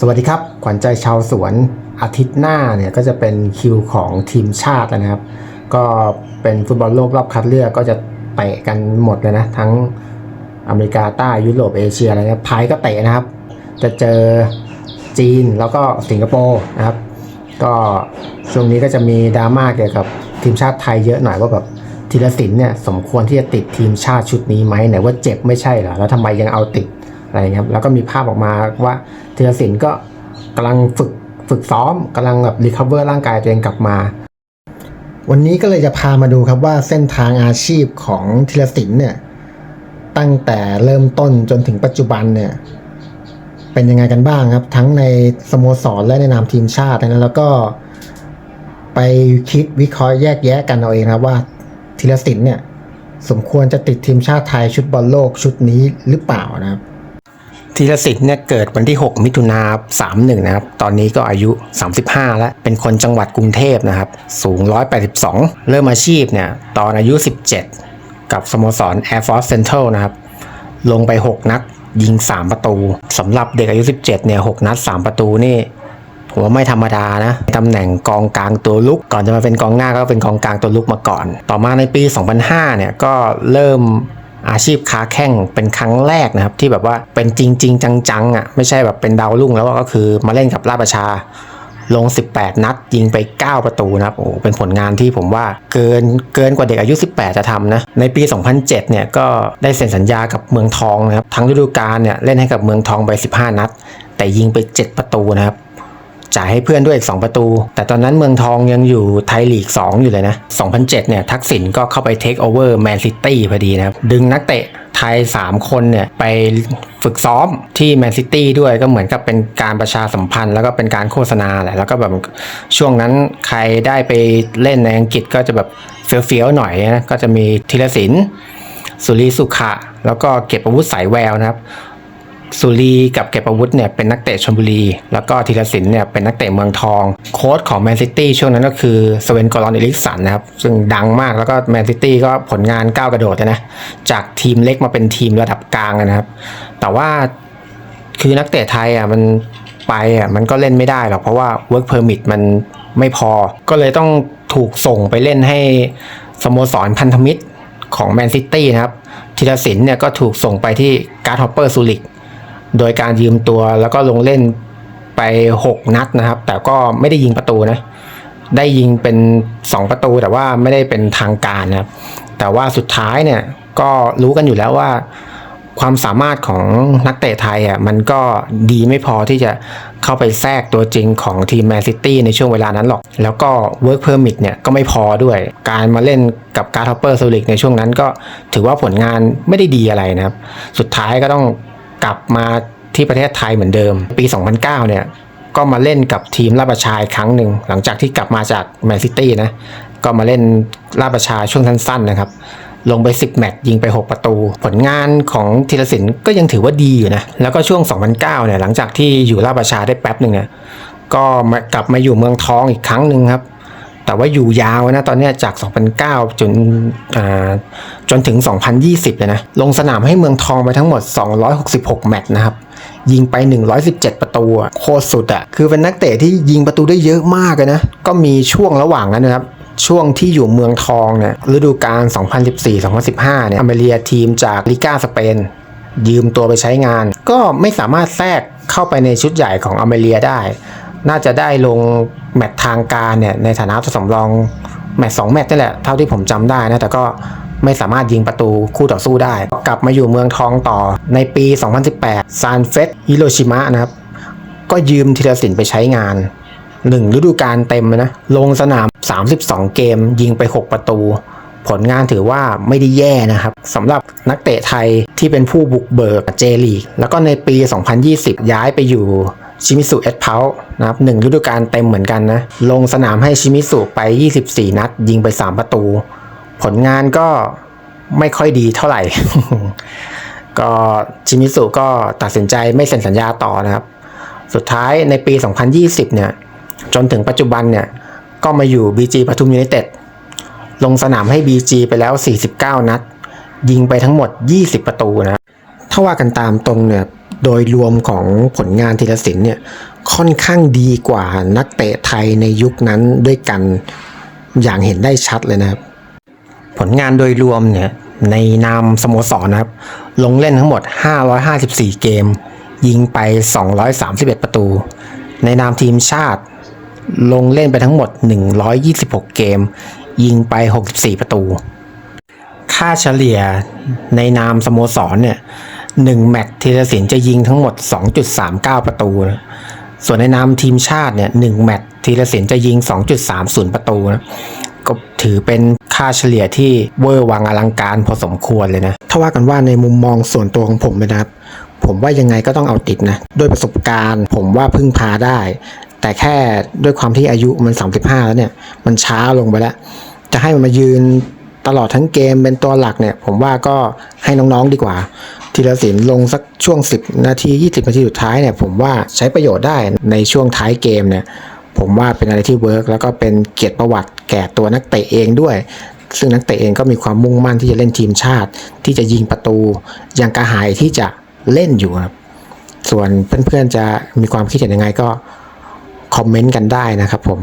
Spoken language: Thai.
สวัสดีครับ ขวัญใจชาวสวนอาทิตย์หน้าเนี่ยก็จะเป็นคิวของทีมชาติแล้วนะครับ ก็เป็นฟุตบอลโลกรอบคัดเลือกก็จะเตะกันหมดเลยนะ ทั้งอเมริกาใต้ยุโรปเอเชียอะไรเงี้ยไทยก็เตะนะครับ จะเจอจีนแล้วก็สิงคโปร์นะครับ ก็ช่วงนี้ก็จะมีดราม่าเกี่ยวกับทีมชาติไทยเยอะหน่อยว่าแบบธีรศิลป์เนี่ยสมควรที่จะติดทีมชาติชุดนี้ไหมไหนว่าเจ็บไม่ใช่เหรอแล้วทำไมยังเอาติด อะไรเงี้ยครับแล้วก็มีภาพออกมาว่าธีรศิลป์ก็กำลังฝึกฝึกซ้อมกำลังแบบรีคาเวอร์ร่างกายตัวเองกลับมา วันนี้ก็เลยจะพามาดูครับว่าเส้นทางอาชีพของธีรศิลป์เนี่ยตั้งแต่เริ่มต้นจนถึงปัจจุบันเนี่ยเป็นยังไงกันบ้างครับ ทั้งในสโมสรและในนามทีมชาตินะแล้วก็ไปคิดวิเคราะห์แยกแยะกันเอาเองนะครับว่าธีรศิลป์เนี่ยสมควรจะติดทีมชาติไทยชุดบอลโลกชุดนี้หรือเปล่านะครับ ธีรศิลป์เนี่ยเกิดวันที่ 6 มิถุนา31นะครับ ตอนนี้ก็อายุ 35 แล้ว เป็นคนจังหวัดกรุงเทพนะครับ สูง 182 เริ่มอาชีพเนี่ยตอนอายุ 17 กับสโมสร Air Force Central นะครับ ลงไป 6 นัดยิง 3 ประตูสำหรับเด็กอายุ 17 เนี่ย 6 นัด 3 ประตูนี่ผมว่าไม่ธรรมดานะตำแหน่งกองกลางตัวลุก ก่อนจะมาเป็นกองหน้าก็เป็นกองกลางตัวลุกมาก่อน ต่อมาในปี 2005 เนี่ยก็เริ่ม อาชีพค้าแข่งเป็นครั้งแรกนะครับที่แบบว่าเป็นจริงจริงจังๆอะไม่ใช่แบบเป็นดาวรุ่งแล้วก็คือมาเล่นกับราชประชาลง 18 นัด ยิงไป 9 ประตูนะครับโอ้เป็นผลงานที่ผมว่าเกินเกินกว่าเด็กอายุ 18 จะทำนะ ในปี 2007 เนี่ยก็ได้เซ็นสัญญากับเมืองทองนะครับ ทั้งฤดูกาลเนี่ยเล่นให้กับเมืองทองไป 15 นัด แต่ยิงไป 7 ประตูนะครับ จ่ายให้เพื่อนด้วยอีก 2 ประตู แต่ตอนนั้นเมืองทองยังอยู่ไทยลีก 2 อยู่เลยนะ 2007 เนี่ยทักษิณก็เข้าไปเทคโอเวอร์แมนซิตี้พอดีนะครับดึงนักเตะไทย 3 คนเนี่ยไปฝึกซ้อมที่แมนซิตี้ด้วยก็เหมือนกับเป็นการประชาสัมพันธ์ แล้วก็เป็นการโฆษณาแหละแล้วก็แบบช่วงนั้นใครได้ไปเล่นในอังกฤษก็จะแบบเฟี้ยวๆหน่อยนะก็จะมีธีรศิลป์สุริสุขะ แล้วก็เก็บอาวุธสายแววนะครับ สุรีกับเก็บอาวุธเนี่ยเป็นนักเตะชลบุรี แล้วก็ธีรศิลป์เนี่ยเป็นนักเตะเมืองทอง โค้ชของแมนซิตี้ช่วงนั้นก็คือสเวนกอรอนเอลิกสันนะครับ ซึ่งดังมากแล้วก็แมนซิตี้ก็ผลงานก้าวกระโดดนะ จากทีมเล็กมาเป็นทีมระดับกลางนะครับ แต่ว่าคือนักเตะไทยอะมันไปอะมันก็เล่นไม่ได้หรอกเพราะว่า work permit มันไม่พอ ก็เลยต้องถูกส่งไปเล่นให้สโมสรพันธมิตรของแมนซิตี้นะครับธีรศิลป์เนี่ยก็ถูกส่งไปที่การ์ดฮอปเปอร์ซูริก โดยการยืมตัวแล้วก็ลงเล่นไป 6 นัดนะครับ แต่ก็ไม่ได้ยิงประตูนะ ได้ยิงเป็น 2 ประตูแต่ว่าไม่ได้เป็นทางการนะครับ แต่ว่าสุดท้ายเนี่ยก็รู้กันอยู่แล้วว่า ความสามารถของนักเตะไทยอะมันก็ดีไม่พอที่จะเข้าไปแทรกตัวจริงของทีมแมนซิตี้ในช่วงเวลานั้นหรอก แล้วก็ Work Permit เนี่ยก็ไม่พอด้วย การมาเล่นกับการ์ h อปเปอร์โซลิกในช่วงนั้นก็ถือว่าผลงานไม่ได้ดีอะไรนะครับ สุดท้ายก็ต้อง กลับมาที่ประเทศไทยเหมือนเดิม ปี 2009 เนี่ย ก็มาเล่นกับทีมราชประชาอีกครั้งหนึ่ง หลังจากที่กลับมาจากแมนซิตี้นะ ก็มาเล่นราชประชาช่วงสั้นๆนะครับ ลงไป 10 แมตช์ยิงไป 6 ประตู ผลงานของธีรศิลป์ก็ยังถือว่าดีอยู่นะ แล้วก็ช่วง 2009 เนี่ย หลังจากที่อยู่ราชประชาได้แป๊บหนึ่งเนี่ย ก็กลับมาอยู่เมืองทองอีกครั้งหนึ่งครับ แต่ว่าอยู่ยาวนะตอนนี้จาก 2009 จนจนถึง 2020เลยนะ ลงสนามให้เมืองทองไปทั้งหมด 266 แมตช์นะครับ ยิงไป 117 ประตูโคตรสุดอะคือเป็นนักเตะที่ยิงประตูได้เยอะมากเลยนะ ก็มีช่วงระหว่างนั้นนะครับช่วงที่อยู่เมืองทองเนี่ยฤดูกาล 2014-2015 เนี่ยอเมเรียทีมจากลิก้าสเปน ยืมตัวไปใช้งาน ก็ไม่สามารถแทรกเข้าไปในชุดใหญ่ของอเมเรียได้ น่าจะได้ลงแมตช์ทางการเนี่ยในฐานะตัวสำรองแมตช์สองแมตช์นี่แหละเท่าที่ผมจำได้นะแต่ก็ไม่สามารถยิงประตูคู่ต่อสู้ได้ กลับมาอยู่เมืองทองต่อในปี 2018 ซานเฟสฮิโรชิมะนะครับ ก็ยืมธีรศิลป์ไปใช้งานหนึ่งฤดูกาลเต็มเลยนะ ลงสนาม 32 เกม ยิงไป 6 ประตู ผลงานถือว่าไม่ได้แย่นะครับสำหรับนักเตะไทยที่เป็นผู้บุกเบิกเจลีก แล้วก็ในปี 2020 ย้ายไปอยู่ ชิมิสุเอสเพานะครับหนึ่งฤดูกาลเต็มเหมือนกันนะ ลงสนามให้ชิมิสุไป 24 นัด ยิงไป 3 ประตู ผลงานก็ไม่ค่อยดีเท่าไหร่ ก็ชิมิสุก็ตัดสินใจไม่เซ็นสัญญาต่อนะครับ สุดท้ายในปี 2020 เนี่ย จนถึงปัจจุบันเนี่ย ก็มาอยู่ BG ปทุมยูไนเต็ดลงสนามให้ BG ไปแล้ว 49 นัด ยิงไปทั้งหมด 20 ประตูนะ ถ้าว่ากันตามตรงเนี่ย โดยรวมของผลงานธีรศิลป์เนี่ยค่อนข้างดีกว่านักเตะไทยในยุคนั้นด้วยกันอย่างเห็นได้ชัดเลยนะครับ ผลงานโดยรวมเนี่ยในนามสโมสรนะครับ ลงเล่นทั้งหมด 554 เกม ยิงไป 231 ประตู ในนามทีมชาติ ลงเล่นไปทั้งหมด 126 เกม ยิงไป 64 ประตู ค่าเฉลี่ยในนามสโมสรเนี่ย หนึ่งแมตช์ธีรศิลป์จะยิงทั้งหมด 2.39 ประตูนะส่วนในนามทีมชาติเนี่ยหนึ่งแมตช์ธีรศิลป์จะยิง 2.30 ประตูนะก็ถือเป็นค่าเฉลี่ยที่เวอร์วังอลังการพอสมควรเลยนะ ถ้าว่ากันว่าในมุมมองส่วนตัวของผมนะครับ ผมว่ายังไงก็ต้องเอาติดนะ ด้วยประสบการณ์ ผมว่าพึ่งพาได้ แต่แค่ด้วยความที่อายุมัน 35 แล้วเนี่ย มันช้าลงไปแล้ว จะให้มันมายืนตลอดทั้งเกมเป็นตัวหลักเนี่ย ผมว่าก็ให้น้องๆดีกว่า ทีละสินลงสักช่วง 10 นาที 20 นาทีสุดท้ายเนี่ยผมว่าใช้ประโยชน์ได้ในช่วงท้ายเกมเนี่ยผมว่าเป็นอะไรที่เวิร์กแล้วก็เป็นเกียรติประวัติแก่ตัวนักเตะเองด้วย ซึ่งนักเตะเองก็มีความมุ่งมั่นที่จะเล่นทีมชาติ ที่จะยิงประตูยังกระหายที่จะเล่นอยู่ครับส่วนเพื่อนๆจะมีความคิดเห็นยังไงก็คอมเมนต์กันได้นะครับผม